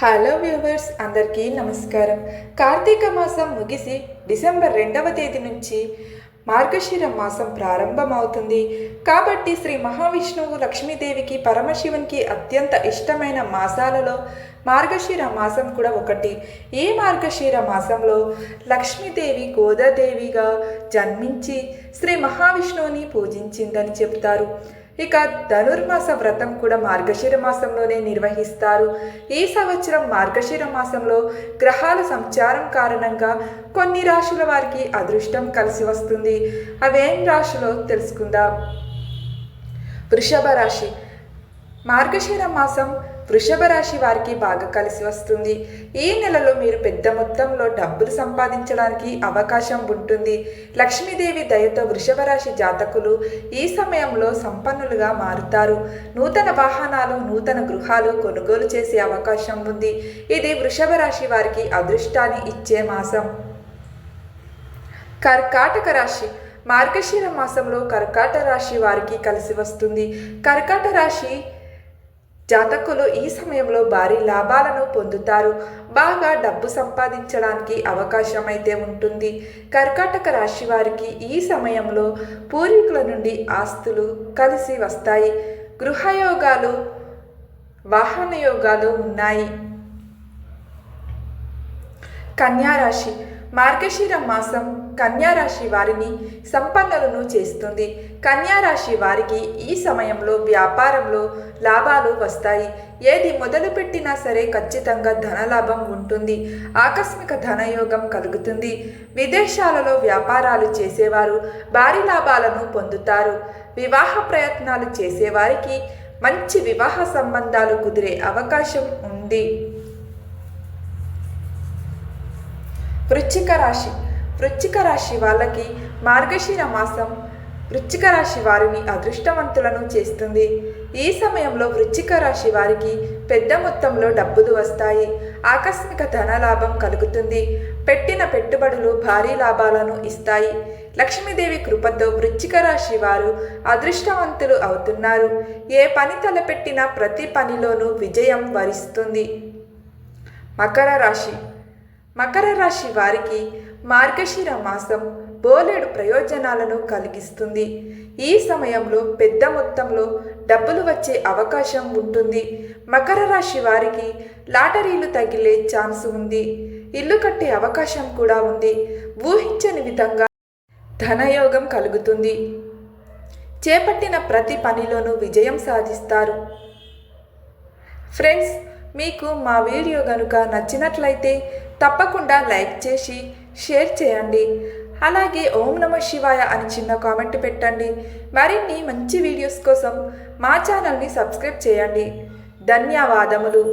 Hello viewers అందరికీ నమస్కారం. కార్తీక మాసం ముగిసి డిసెంబర్ రెండవ తేదీ నుంచి మార్గశిర మాసం ప్రారంభమవుతుంది. కాబట్టి శ్రీ మహావిష్ణువు లక్ష్మీదేవికి పరమశివునికి అత్యంత ఇష్టమైన మాసాలలో మార్గశిర మాసం కూడా ఒకటి. ఈ మార్గశిర మాసంలో లక్ష్మీదేవి గోదాదేవిగా జన్మించి శ్రీ మహావిష్ణువుని పూజించిందని చెబుతారు ఇక ధనుర్మాస వ్రతం కూడా మార్గశిర మాసంలోనే నిర్వహిస్తారు. ఈ సంవత్సరం మార్గశిర మాసంలో గ్రహాల సంచారం కారణంగా కొన్ని రాశుల వారికి అదృష్టం కలిసి వస్తుంది. అవేం రాశులో తెలుసుకుందాం. వృషభ రాశి. మార్గశిర మాసం వృషభ రాశి వారికి బాగా కలిసి వస్తుంది. ఈ నెలలో మీరు పెద్ద మొత్తంలో డబ్బులు సంపాదించడానికి అవకాశం ఉంటుంది. లక్ష్మీదేవి దయతో వృషభ రాశి జాతకులు ఈ సమయంలో సంపన్నులుగా మారుతారు. నూతన వాహనాలు నూతన గృహాలు కొనుగోలు చేసే అవకాశం ఉంది. ఇది వృషభ రాశి వారికి అదృష్టాన్ని ఇచ్చే మాసం. కర్కాటక రాశి. మార్గశిర మాసంలో కర్కాట రాశి వారికి కలిసి వస్తుంది. కర్కాట రాశి జాతకులు ఈ సమయంలో భారీ లాభాలను పొందుతారు. బాగా డబ్బు సంపాదించడానికి అవకాశం అయితే ఉంటుంది. కర్కాటక రాశి వారికి ఈ సమయంలో పూర్వీకుల నుండి ఆస్తులు కలిసి వస్తాయి. గృహయోగాలు వాహన యోగాలు ఉన్నాయి. కన్యారాశి. మార్గశిర మాసం కన్యారాశి వారిని సంపన్నులను చేస్తుంది. కన్యారాశి వారికి ఈ సమయంలో వ్యాపారంలో లాభాలు వస్తాయి. ఏది మొదలుపెట్టినా సరే ఖచ్చితంగా ధనలాభం ఉంటుంది. ఆకస్మిక ధనయోగం కలుగుతుంది. విదేశాలలో వ్యాపారాలు చేసేవారు భారీ లాభాలను పొందుతారు. వివాహ ప్రయత్నాలు చేసేవారికి మంచి వివాహ సంబంధాలు కుదిరే అవకాశం ఉంది. వృశ్చిక రాశి. వృశ్చిక రాశి వాళ్ళకి మార్గశిర మాసం వృశ్చిక రాశి వారిని అదృష్టవంతులను చేస్తుంది. ఈ సమయంలో వృశ్చిక రాశి వారికి పెద్ద మొత్తంలో డబ్బులు వస్తాయి. ఆకస్మిక ధనలాభం కలుగుతుంది. పెట్టిన పెట్టుబడులు భారీ లాభాలను ఇస్తాయి. లక్ష్మీదేవి కృపతో వృశ్చిక రాశి వారు అదృష్టవంతులు అవుతున్నారు. ఏ పని తలపెట్టినా ప్రతి పనిలోనూ విజయం వరిస్తుంది. మకర రాశి. మకర రాశి వారికి మార్గశిర మాసం బోలెడు ప్రయోజనాలను కలిగిస్తుంది. ఈ సమయంలో పెద్ద మొత్తంలో డబ్బులు వచ్చే అవకాశం ఉంటుంది. మకర రాశి వారికి లాటరీలు తగిలే ఛాన్స్ ఉంది. ఇల్లు కట్టే అవకాశం కూడా ఉంది. ఊహించని విధంగా ధనయోగం కలుగుతుంది. చేపట్టిన ప్రతి పనిలోనూ విజయం సాధిస్తారు. ఫ్రెండ్స్ మీకు మా వీడియో కనుక నచ్చినట్లయితే తప్పకుండా లైక్ చేసి షేర్ చేయండి. అలాగే ఓం నమ శివాయ అని చిన్న కామెంట్ పెట్టండి. మరిన్ని మంచి వీడియోస్ కోసం మా ఛానల్ని సబ్స్క్రైబ్ చేయండి. ధన్యవాదములు.